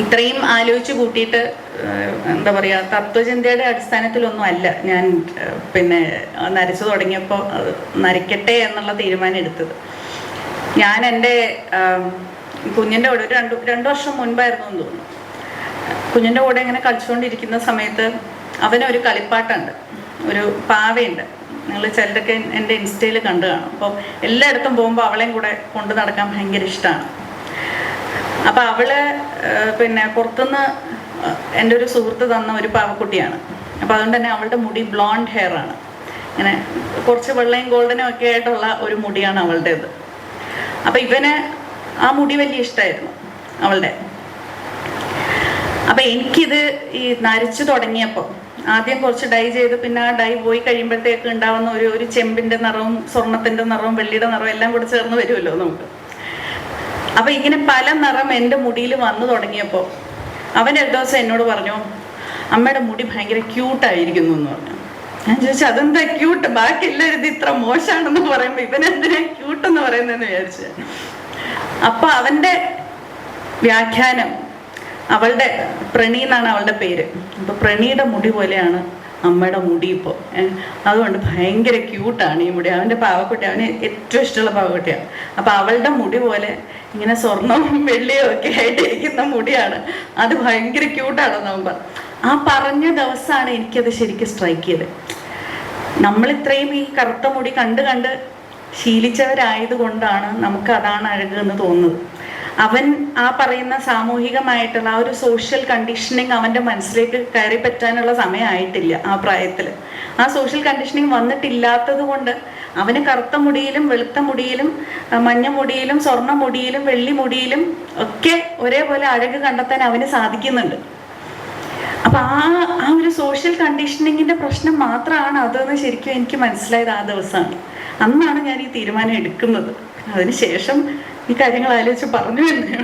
ഇത്രയും ആലോചിച്ച് കൂട്ടിയിട്ട് എന്താ പറയുക തത്വചിന്തയുടെ അടിസ്ഥാനത്തിലൊന്നും അല്ല ഞാൻ പിന്നെ നരച്ചു തുടങ്ങിയപ്പോൾ അത് നരയ്ക്കട്ടെ എന്നുള്ള തീരുമാനം എടുത്തത്. ഞാൻ എന്റെ കുഞ്ഞിന്റെ കൂടെ ഒരു രണ്ട് രണ്ട് വർഷം മുൻപായിരുന്നു എന്ന് തോന്നുന്നു. കുഞ്ഞിന്റെ കൂടെ ഇങ്ങനെ കളിച്ചുകൊണ്ടിരിക്കുന്ന സമയത്ത് അവനൊരു കളിപ്പാട്ടുണ്ട് ഒരു പാവയുണ്ട്. നിങ്ങൾ ചിലരൊക്കെ എന്റെ ഇൻസ്റ്റയിൽ കണ്ടു കാണും. അപ്പോൾ എല്ലായിടത്തും പോകുമ്പോൾ അവളെയും കൂടെ കൊണ്ടു നടക്കാൻ ഭയങ്കര ഇഷ്ടമാണ്. അപ്പോൾ അവൾ പിന്നെ പുറത്തുനിന്ന് എന്റെ ഒരു സുഹൃത്ത് തന്ന ഒരു പാവക്കുട്ടിയാണ്. അപ്പോൾ അതുകൊണ്ട് തന്നെ അവളുടെ മുടി ബ്ലോണ്ട് ഹെയർ ആണ്. ഇങ്ങനെ കുറച്ച് വെള്ളയും ഗോൾഡനും ഒക്കെ ആയിട്ടുള്ള ഒരു മുടിയാണ് അവളുടേത്. അപ്പോൾ ഇവന് ആ മുടി വലിയ ഇഷ്ടമായിരുന്നു അവളുടെ. അപ്പൊ എനിക്കിത് ഈ നരച്ചു തുടങ്ങിയപ്പോൾ ആദ്യം കുറച്ച് ഡൈ ചെയ്ത് പിന്നെ ആ ഡൈ പോയി കഴിയുമ്പോഴത്തേക്ക് ഉണ്ടാവുന്ന ഒരു ഒരു ചെമ്പിന്റെ നിറവും സ്വർണത്തിന്റെ നിറവും വെള്ളിയുടെ നിറവും എല്ലാം കൂടെ ചേർന്ന് വരുമല്ലോ നമുക്ക്. അപ്പൊ ഇങ്ങനെ പല നിറം എന്റെ മുടിയിൽ വന്നു തുടങ്ങിയപ്പോൾ അവൻ ഒരു ദിവസം എന്നോട് പറഞ്ഞു അമ്മയുടെ മുടി ഭയങ്കര ക്യൂട്ടായിരിക്കുന്നു എന്ന് പറഞ്ഞു. ഞാൻ ചോദിച്ചു അതെന്താ ക്യൂട്ട് ബാക്കി എല്ലാവരും ഇത് ഇത്ര മോശമാണെന്ന് പറയുമ്പോൾ ഇവനെന്തിനാ ക്യൂട്ട് എന്ന് പറയുന്നതെന്ന് വിചാരിച്ചു. അപ്പൊ അവന്റെ വ്യാഖ്യാനം അവളുടെ പ്രണി എന്നാണ് അവളുടെ പേര്. അപ്പൊ പ്രണിയുടെ മുടി പോലെയാണ് അമ്മയുടെ മുടി ഇപ്പോൾ അതുകൊണ്ട് ഭയങ്കര ക്യൂട്ടാണ് ഈ മുടി. അവന്റെ പാവക്കുട്ടി അവന് ഏറ്റവും ഇഷ്ടമുള്ള പാവക്കുട്ടിയാണ് അപ്പോൾ അവളുടെ മുടി പോലെ ഇങ്ങനെ സ്വർണവും വെള്ളിയും ഒക്കെ ആയിട്ട് ഇരിക്കുന്ന മുടിയാണ്. അത് ഭയങ്കര ക്യൂട്ടാണെന്ന് അവൻ പറഞ്ഞു ആ പറഞ്ഞ ദിവസമാണ് എനിക്കത് ശരിക്കും സ്ട്രൈക്ക് ചെയ്തത്. നമ്മൾ ഇത്രയും ഈ കറുത്ത മുടി കണ്ട് കണ്ട് ശീലിച്ചവരായത് കൊണ്ടാണ് നമുക്ക് അതാണ് അഴക് എന്ന് തോന്നുന്നത്. അവൻ ആ പറയുന്ന സാമൂഹികമായിട്ടുള്ള ആ ഒരു സോഷ്യൽ കണ്ടീഷനിങ് അവന്റെ മനസ്സിലേക്ക് കയറി പറ്റാനുള്ള സമയമായിട്ടില്ല ആ പ്രായത്തിൽ ആ സോഷ്യൽ കണ്ടീഷനിങ് വന്നിട്ടില്ലാത്തത് കൊണ്ട് അവന് കറുത്ത മുടിയിലും വെളുത്ത മുടിയിലും മഞ്ഞ മുടിയിലും സ്വർണ മുടിയിലും വെള്ളി മുടിയിലും ഒക്കെ ഒരേപോലെ അഴക് കണ്ടെത്താൻ അവന് സാധിക്കുന്നുണ്ട്. അപ്പൊ ആ ആ ഒരു സോഷ്യൽ കണ്ടീഷനിങ്ങിന്റെ പ്രശ്നം മാത്രമാണ് അതെന്ന് ശരിക്കും എനിക്ക് മനസ്സിലായത് ആ ദിവസമാണ്. അന്നാണ് ഞാൻ ഈ തീരുമാനം എടുക്കുന്നത്. അതിനുശേഷം ഈ കാര്യങ്ങൾ ആലോചിച്ച് പറഞ്ഞു എന്നേ